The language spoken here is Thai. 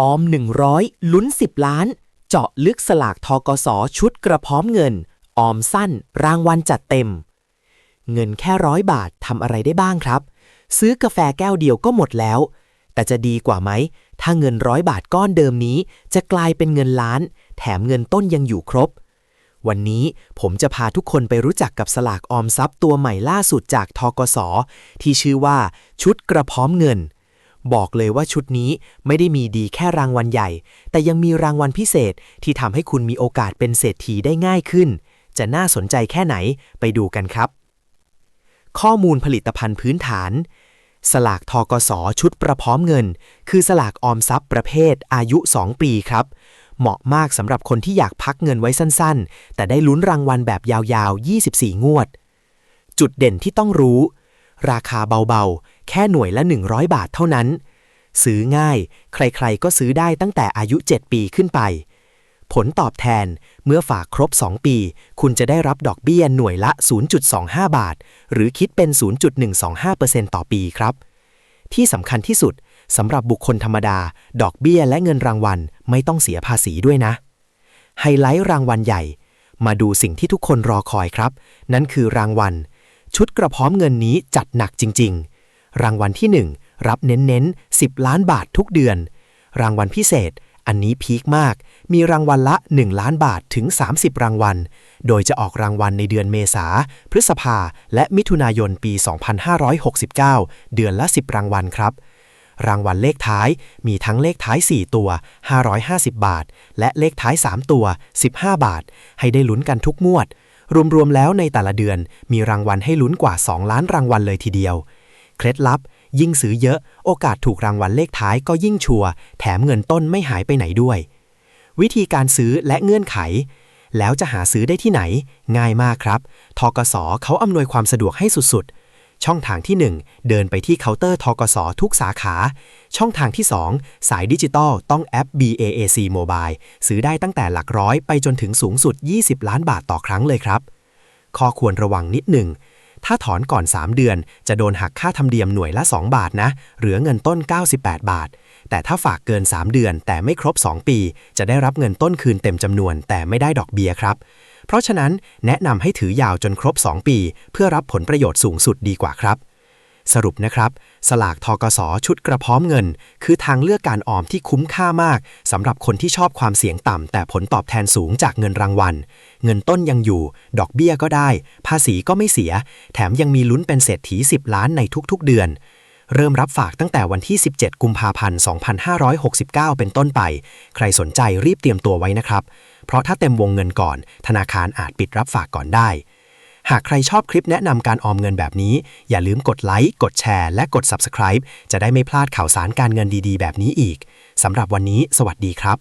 ออม 100 ลุ้น 10 ล้าน เจาะลึกสลากทกสชุดกระพร้อมเงิน ออมสั้น รางวัลจัดเต็ม เงินแค่ร้อยบาททำอะไรได้บ้างครับ ซื้อกาแฟแก้วเดียวก็หมดแล้ว แต่จะดีกว่าไหม ถ้าเงินร้อยบาทก้อนเดิมนี้ จะกลายเป็นเงินล้าน แถมเงินต้นยังอยู่ครบ วันนี้ผมจะพาทุกคนไปรู้จักกับสลากออมทรัพย์ตัวใหม่ล่าสุดจากทกสที่ชื่อว่าชุดกระพร้อมเงิน บอกเลยว่าชุดนี้ไม่ได้มีดีแค่รางวัลใหญ่ แต่ยังมีรางวัลพิเศษที่ทำให้คุณมีโอกาสเป็นเศรษฐีได้ง่ายขึ้น จะน่าสนใจแค่ไหนไปดูกันครับ ข้อมูลผลิตภัณฑ์พื้นฐาน สลากทกสชุดประพร้อมเงิน คือสลากออมทรัพย์ประเภทอายุ 2 ปีครับเหมาะมากสำหรับคนที่อยากพักเงินไว้สั้นๆ แต่ได้ลุ้นรางวัลแบบยาวๆ 24 งวด จุดเด่นที่ต้องรู้ ราคาเบาๆ แค่หน่วยละ 100 บาทเท่านั้น ซื้อง่าย ใครๆ ก็ซื้อได้ตั้งแต่อายุ 7 ปีขึ้นไป ผลตอบแทนเมื่อฝากครบ 2 ปี คุณจะได้รับดอกเบี้ยหน่วยละ 0.25 บาท หรือคิดเป็น 0.125%ต่อปีครับ ที่สำคัญที่สุดสำหรับบุคคลธรรมดา ดอกเบี้ยและเงินรางวัลไม่ต้องเสียภาษีด้วยนะ ไฮไลท์รางวัลใหญ่ มาดูสิ่งที่ทุกคนรอคอยครับ นั่นคือรางวัล ชุดกระพร้อมเงินนี้จัดหนักจริง ๆ รางวัลที่ 1 รับเน้นๆ 10 ล้านบาททุกเดือน รางวัลพิเศษ อันนี้พีคมาก มีรางวัลละ 1 ล้านบาทถึง 30 รางวัล โดยจะออกรางวัลในเดือนเมษา พฤษภา และมิถุนายนปี 2569 เดือนละ 10 รางวัลครับรางวัลเลขท้ายมีทั้งเลขท้าย 4 ตัว 550 บาท และเลขท้าย 3 ตัว 15 บาท ให้ได้ลุ้นกันทุกงวด รวมๆแล้วในแต่ละเดือนมีรางวัลให้ลุ้นกว่า 2 ล้านรางวัลเลยทีเดียว เคล็ดลับ ยิ่งซื้อเยอะ โอกาสถูกรางวัลเลขท้ายก็ยิ่งชัวร์แถมเงินต้นไม่หายไปไหนด้วย วิธีการซื้อและเงื่อนไข แล้วจะหาซื้อได้ที่ไหน ง่ายมากครับทกสเขาอำนวยความสะดวกให้สุดๆ ช่องทางที่ 1 เดินไปที่เคาน์เตอร์ทกสทุกสาขา ช่องทางที่ 2 สายดิจิตอลต้องแอป BAAC Mobile ซื้อได้ตั้งแต่หลักร้อยไปจนถึงสูงสุด 20 ล้านบาทต่อครั้งเลยครับข้อควรระวังนิดหนึ่ง ถ้าถอนก่อน 3 เดือน จะโดนหักค่าธรรมเนียมหน่วยละ 2 บาทนะ เหลือเงินต้น 98 บาท แต่ถ้าฝากเกิน 3 เดือน แต่ไม่ครบ 2 ปี จะได้รับเงินต้นคืนเต็มจำนวน แต่ไม่ได้ดอกเบี้ยครับ เพราะฉะนั้นแนะนำให้ถือยาวจนครบ 2 ปี เพื่อรับผลประโยชน์สูงสุดดีกว่าครับ สรุปนะครับ สลากทกสชุดกระพร้อมเงิน คือทางเลือกการออมที่คุ้มค่ามากสำหรับคนที่ชอบความเสี่ยงต่ำ แต่ผลตอบแทนสูงจากเงินรางวัล เงินต้นยังอยู่ ดอกเบี้ยก็ได้ ภาษีก็ไม่เสีย แถมยังมีลุ้นเป็นเศรษฐี 10 ล้านในทุกๆ เดือน เริ่มรับฝากตั้งแต่วันที่ 17 กุมภาพันธ์ 2569 เป็นต้นไป ใครสนใจรีบเตรียมตัวไว้นะครับ เพราะถ้าเต็มวงเงินก่อน ธนาคารอาจปิดรับฝากก่อนได้ หากใครชอบคลิปแนะนำการออมเงินแบบนี้ อย่าลืมกดไลค์กดแชร์และกด Subscribe จะได้ไม่พลาดข่าวสารการเงินดีๆ แบบนี้อีกสำหรับวันนี้ สวัสดีครับ